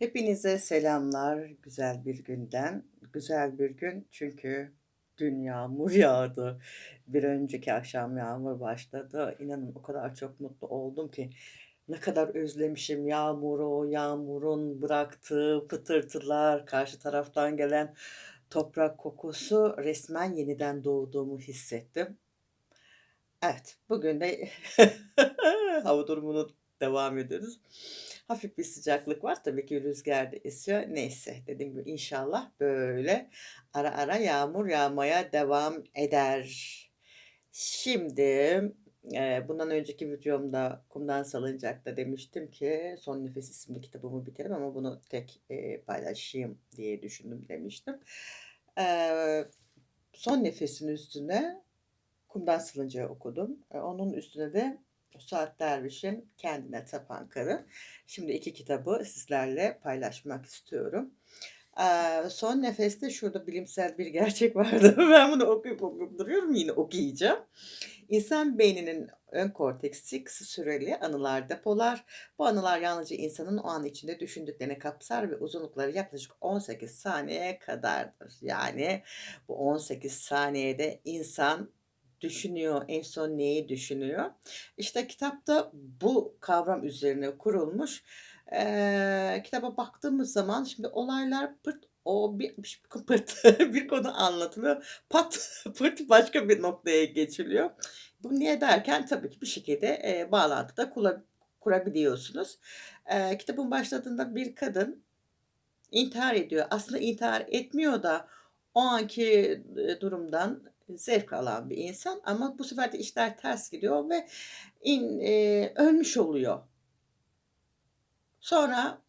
Hepinize selamlar güzel bir günden. Güzel bir gün çünkü dün yağmur yağdı. Bir önceki akşam yağmur başladı. İnanın o kadar çok mutlu oldum ki ne kadar özlemişim yağmuru, yağmurun bıraktığı pıtırtılar, karşı taraftan gelen toprak kokusu resmen yeniden doğduğumu hissettim. Evet, bugün de hava durumunu devam ediyoruz. Hafif bir sıcaklık var. Tabii ki rüzgar da esiyor. Neyse, dediğim gibi inşallah böyle ara ara yağmur yağmaya devam eder. Şimdi, eee, bundan önceki videomda Kumdan Salıncak'ta demiştim ki Son Nefes isimli kitabımı bitirdim ama bunu tek, eee, paylaşayım diye düşündüm demiştim. Eee, Son Nefes'in üstüne Kumdan Salıncak'ı okudum. Eee, onun üstüne de Suat Derviş'in Kendine Tapan Karı. Şimdi 2 kitabı sizlerle paylaşmak istiyorum. Son Nefes'te şurada bilimsel bir gerçek vardı. Ben bunu okuyup okuyup duruyorum, yine okuyacağım. İnsan beyninin ön korteksi kısa süreli anılar depolar. Bu anılar yalnızca insanın o an içinde düşündüklerini kapsar ve uzunlukları yaklaşık 18 saniyeye kadardır. Yani bu 18 saniyede insan düşünüyor, en son neyi düşünüyor? İşte kitapta bu kavram üzerine kurulmuş. Eee, kitaba baktığımız zaman şimdi olaylar pırt o bir pırt bir konu anlatılıyor. Pat pırt başka bir noktaya geçiliyor. Bu niye derken tabii ki bir şekilde, eee, bağlantı da kula kurabiliyorsunuz. Eee, kitabın başladığında bir kadın intihar ediyor. Aslında intihar etmiyor da o anki, durumdan zevk alan bir insan ama bu sefer de işler ters gidiyor ve in eee, ölmüş oluyor. Sonra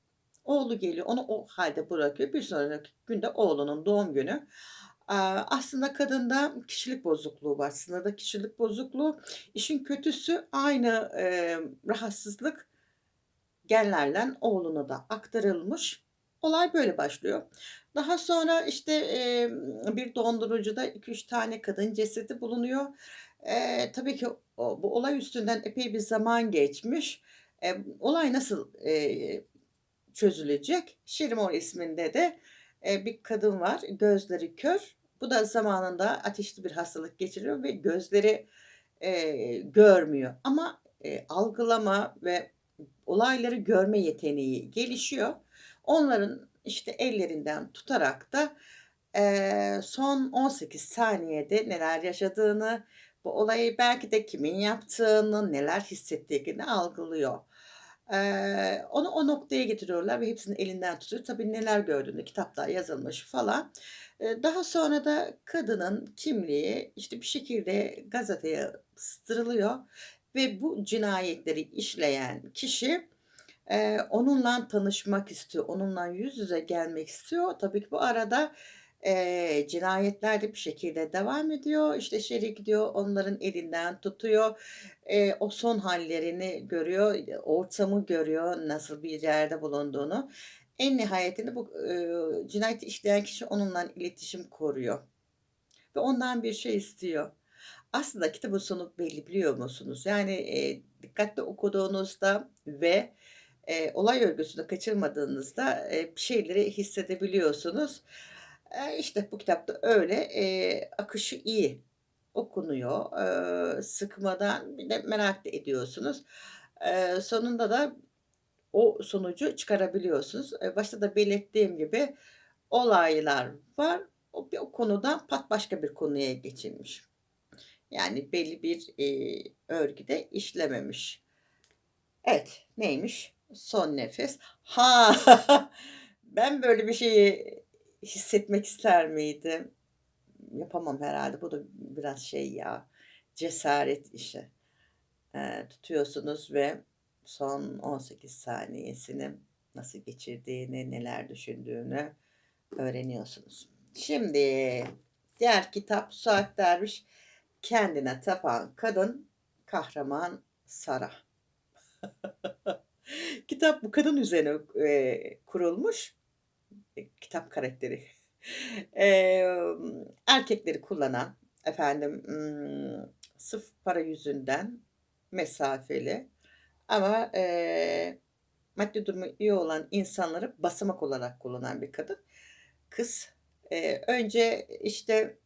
oğlu geliyor, onu o hâlde bırakıyor. Bir sonraki günde oğlunun doğum günü. Aslında kadında kişilik bozukluğu var, sınırda kişilik bozukluğu. İşin kötüsü aynı, emm, rahatsızlık genlerle oğluna da aktarılmış. Olay böyle başlıyor. Daha sonra, işte, emm, bir dondurucuda 2-3 tane kadın cesedi bulunuyor. Eee, tabii ki o bu olay üstünden epey bir zaman geçmiş. Eee, olay nasıl, eee, çözülecek? Şirimor isminde de, eee, bir kadın var, gözleri kör. Bu da zamanında ateşli bir hastalık geçiriyor ve gözleri, eee, görmüyor ama, eee, algılama ve olayları görme yeteneği gelişiyor. Onların, işte, ellerinden tutarak da, eee, son 18 saniyede neler yaşadığını, bu olayı belki de kimin yaptığını, neler hissettiğini algılıyor. Eee, onu o noktaya getiriyorlar ve hepsini elinden tutuyor. Tabii neler gördüğünü kitapta yazılmış falan. Eee, daha sonra da kadının kimliği, işte, bir şekilde gazeteye sızdırılıyor ve bu cinayetleri işleyen kişi, eee, onunla tanışmak istiyor, onunla yüz yüze gelmek istiyor. Tabii ki bu arada, eee, cinayetler de bir şekilde devam ediyor. İşte, içeri gidiyor, onların elinden tutuyor. Eee, o son hâllerini görüyor, eee, ortamı görüyor, nasıl bir yerde bulunduğunu. En nihayetinde bu, ııı, cinayeti işleyen kişi onunla iletişim kuruyor ve ondan bir şey istiyor. Aslında kitabın sonu belli, biliyor musunuz? Yani, eee, dikkatli okuduğunuzda ve, eee, olay örgüsünü kaçırmadığınızda, eee, bir şeyleri hissedebiliyorsunuz. Eee, işte, bu kitap da öyle. Eee, akışı iyi, okunuyor, eee, sıkmadan bir de merak da ediyorsunuz. Eee, sonunda da o sonucu çıkarabiliyorsunuz. Eee, başta da belirttiğim gibi olaylar var. O bir o konudan pat başka bir konuya geçilmiş. Yani belli bir, eee, örgüde işlememiş. Evet, neymiş? Son Nefes. Ha! Ben böyle bir şeyi hissetmek ister miydim? Yapamam herhâlde. Bu da biraz şey ya, cesaret işi. Eee, tutuyorsunuz ve son 18 saniyesini nasıl geçirdiğini, neler düşündüğünü öğreniyorsunuz. Şimdi diğer kitap Suat Derviş, Kendine Tapan Kadın, Kahraman Sara. Kitap bu kadın üzerine, eee, kurulmuş. Eee, kitap karakteri. Emm, erkekleri kullanan, efendim, ımm, sırf para yüzünden mesafeli ama, eee, maddi durumu iyi olan insanları basamak olarak kullanan bir kadın. Kız, eee, önce, işte,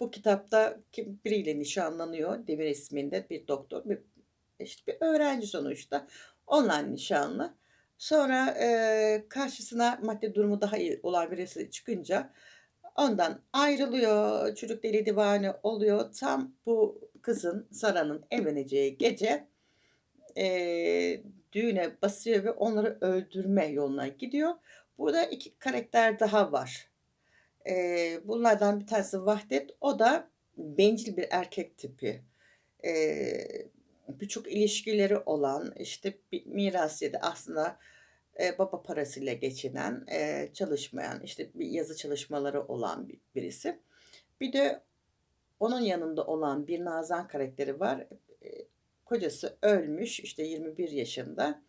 bu kitapta kim biriyle nişanlanıyor. Demir isminde bir doktor, bir, işte, bir öğrenci sonuçta. Onunla nişanlı. Sonra, eee, karşısına maddi durumu daha iyi olan birisi çıkınca ondan ayrılıyor. Çocuk deli divane oluyor. Tam bu kızın, Sara'nın evleneceği gece, eee, düğüne basıyor ve onları öldürme yoluna gidiyor. Burada 2 karakter daha var. Eee, bunlardan bir tanesi Vahdet. O da bencil bir erkek tipi. Eee, birçok ilişkileri olan, işte, bir mirasiyeti aslında, eee, baba parasıyla geçinen, eee, çalışmayan, işte, bir yazı çalışmaları olan bi birisi. Bir de onun yanında olan bir Nazan karakteri var. Eee, kocası ölmüş, işte, 21 yaşında.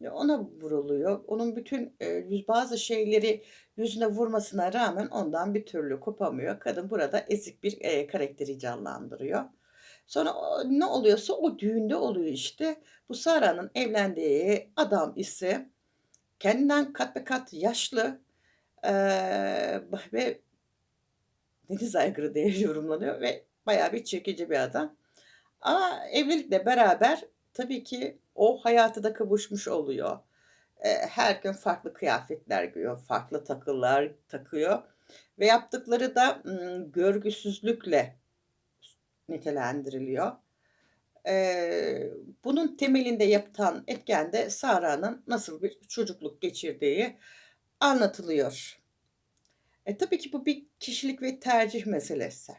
Ya, ona vuruluyor. Onun bütün, yüz bazı şeyleri yüzüne vurmasına rağmen ondan bir türlü kopamıyor. Kadın burada ezik bir, eee, karakteri canlandırıyor. Sonra ne oluyorsa o düğünde oluyor işte. Bu Sara'nın evlendiği adam ise kendinden kat be kat yaşlı, eee, ve denize aykırı diye yorumlanıyor ve bayağı bir çekici bir adam. Ama evlilikle beraber tabii ki o hayata da kavuşmuş oluyor. Eee, her gün farklı kıyafetler giyiyor, farklı takılar takıyor ve yaptıkları da, ımm, görgüsüzlükle nitelendiriliyor. Eee, bunun temelinde yatan etken de Sara'nın nasıl bir çocukluk geçirdiği anlatılıyor. E, tabii ki bu bir kişilik ve tercih meselesi.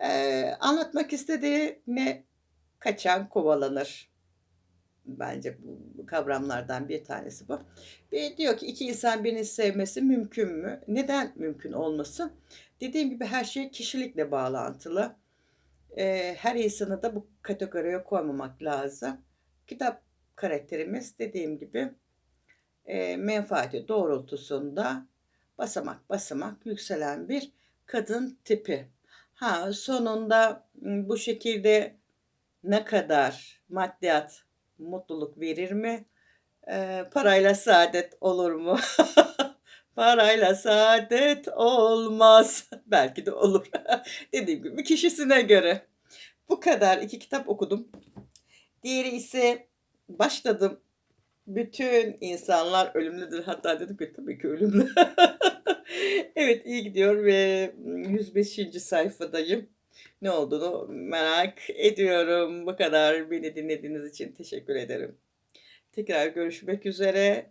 Eee, anlatmak istediği ne? Kaçan kovalanır. Bence bu kavramlardan bir tanesi bu. Ve diyor ki 2 insan birbirini sevmesi mümkün mü? Neden mümkün olmasın? Dediğim gibi her şey kişilikle bağlantılı. Eee, her insanı da bu kategoriye koymamak lazım. Kitap karakterimiz dediğim gibi, eee, menfaati doğrultusunda basamak basamak yükselen bir kadın tipi. Ha, sonunda, bu şekilde ne kadar maddiyat mutluluk verir mi? Eee, parayla saadet olur mu? Parayla saadet olmaz. Belki de olur. Dediğim gibi kişisine göre. Bu kadar. 2 kitap okudum. Diğeri ise başladım. Bütün insanlar ölümlüdür. Hatta dedim ki tabii ki ölümlü. Evet, iyi gidiyor ve, ımm, 105'inci sayfadayım. Ne olduğunu merak ediyorum. Bu kadar. Beni dinlediğiniz için teşekkür ederim. Tekrar görüşmek üzere.